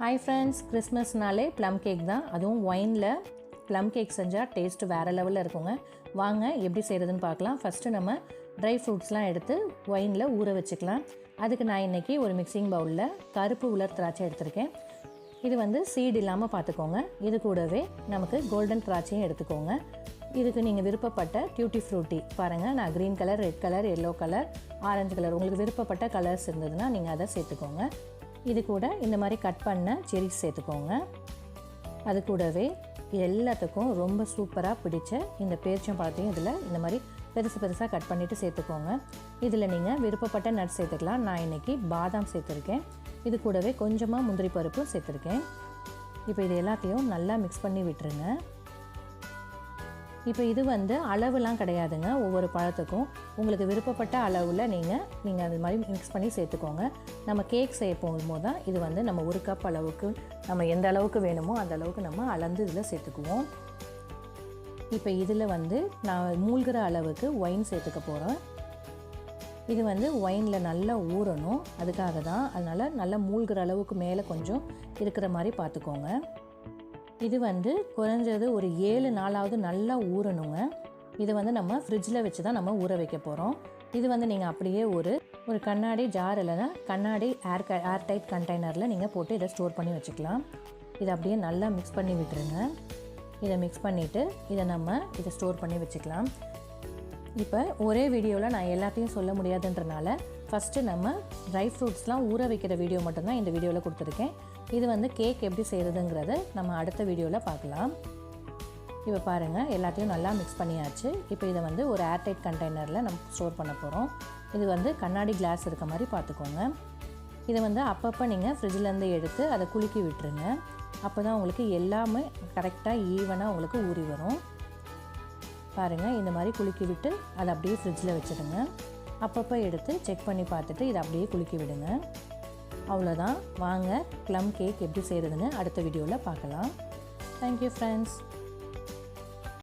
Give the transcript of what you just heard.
Hi friends கிறிஸ்மஸ்னாலே plum cake தான். அதுவும் ஒயினில் ப்ளம் கேக் செஞ்சால் டேஸ்ட் வேறு லெவலில் இருக்குங்க. வாங்க எப்படி செய்கிறதுன்னு பார்க்கலாம். ஃபஸ்ட்டு நம்ம ட்ரை ஃப்ரூட்ஸ்லாம் எடுத்து ஒயினில் ஊற வச்சுக்கலாம். அதுக்கு நான் இன்றைக்கி ஒரு மிக்சிங் பவுலில் கருப்பு உலர் திராட்சை எடுத்திருக்கேன். இது வந்து சீடு இல்லாமல் பார்த்துக்கோங்க. இது கூடவே நமக்கு கோல்டன் திராட்சையும் எடுத்துக்கோங்க. இதுக்கு நீங்கள் விருப்பப்பட்ட டியூட்டி ஃப்ரூட்டி பாருங்கள் நான் green colour red colour yellow colour orange colour உங்களுக்கு விருப்பப்பட்ட கலர்ஸ் இருந்ததுன்னா நீங்கள் அதை சேர்த்துக்கோங்க. இது கூட இந்த மாதிரி கட் பண்ண செரிஸ் சேர்த்துக்கோங்க. அது கூடவே எல்லாத்துக்கும் ரொம்ப சூப்பராக பிடிச்ச இந்த பேரிச்சம்பழத்தையும் இதில் இந்த மாதிரி பெருசு பெருசாக கட் பண்ணிவிட்டு சேர்த்துக்கோங்க. இதில் நீங்கள் விருப்பப்பட்ட நட்ஸ் சேர்த்துக்கலாம். நான் இன்றைக்கி பாதாம் சேர்த்துருக்கேன். இது கூடவே கொஞ்சமாக முந்திரி பருப்பும் சேர்த்துருக்கேன். இப்போ இது எல்லாத்தையும் நல்லா மிக்ஸ் பண்ணி விட்டுருங்க. இப்போ இது வந்து அளவுலாம் கிடையாதுங்க ஒவ்வொரு பழத்துக்கும். உங்களுக்கு விருப்பப்பட்ட அளவில் நீங்கள் நீங்கள் அது மாதிரி மிக்ஸ் பண்ணி சேர்த்துக்கோங்க. நம்ம கேக் செய்ய போகும்போது தான் இது வந்து நம்ம ஒரு கப் அளவுக்கு நம்ம எந்த அளவுக்கு வேணுமோ அந்த அளவுக்கு நம்ம அளந்து இதில் சேர்த்துக்குவோம். இப்போ இதில் வந்து நான் மூழ்கிற அளவுக்கு ஒயின் சேர்த்துக்க போகிறேன் இது வந்து ஒயினில் நல்லா ஊறணும். அதுக்காக தான் அதனால் நல்லா மூழ்கிற அளவுக்கு மேலே கொஞ்சம் இருக்கிற மாதிரி பார்த்துக்கோங்க. இது வந்து குறைஞ்சது ஒரு ஏழு நாளாவது நல்லா ஊறணுங்க. இது வந்து நம்ம ஃப்ரிட்ஜில் வச்சு தான் நம்ம ஊற வைக்க போகிறோம் இது வந்து நீங்கள் அப்படியே ஒரு ஒரு கண்ணாடி ஜார் இல்லைன்னா கண்ணாடி ஏர் க ஏர் டைட் கண்டெய்னரில் நீங்கள் போட்டு இதை ஸ்டோர் பண்ணி வச்சுக்கலாம். இதை அப்படியே நல்லா மிக்ஸ் பண்ணி விட்டுருங்க. இதை மிக்ஸ் பண்ணிவிட்டு இதை நம்ம இதை ஸ்டோர் பண்ணி வச்சுக்கலாம். இப்போ ஒரே வீடியோவில் நான் எல்லாத்தையும் சொல்ல முடியாதுன்றனால ஃபஸ்ட்டு நம்ம ட்ரை ஃப்ரூட்ஸ்லாம் ஊற வைக்கிற வீடியோ மட்டும்தான் இந்த வீடியோவில் கொடுத்துருக்கேன். இது வந்து கேக் எப்படி செய்கிறதுங்கிறத நம்ம அடுத்த வீடியோவில் பார்க்கலாம். இப்போ பாருங்கள் எல்லாத்தையும் நல்லா மிக்ஸ் பண்ணியாச்சு. இப்போ இதை வந்து ஒரு ஏர்டைட் கண்டெய்னரில் நம்ம ஸ்டோர் பண்ண போகிறோம் இது வந்து கண்ணாடி கிளாஸ் இருக்க மாதிரி பார்த்துக்கோங்க. இதை வந்து அப்பப்போ நீங்கள் ஃப்ரிட்ஜிலேருந்து எடுத்து அதை குலுக்கி விட்டுருங்க. அப்போ தான் உங்களுக்கு எல்லாமே கரெக்டாக ஈவனாக உங்களுக்கு ஊறி வரும். பாருங்கள் இந்த மாதிரி குலுக்கி விட்டு அதை அப்படியே ஃப்ரிட்ஜில் வச்சுடுங்க. அப்பப்போ எடுத்து செக் பண்ணி பார்த்துட்டு இதை அப்படியே குலுக்கி விடுங்க. அவ்வளோதான் வாங்க ப்ளம் கேக் எப்படி செய்கிறதுன்னு அடுத்த வீடியோவில் பார்க்கலாம். Thank you friends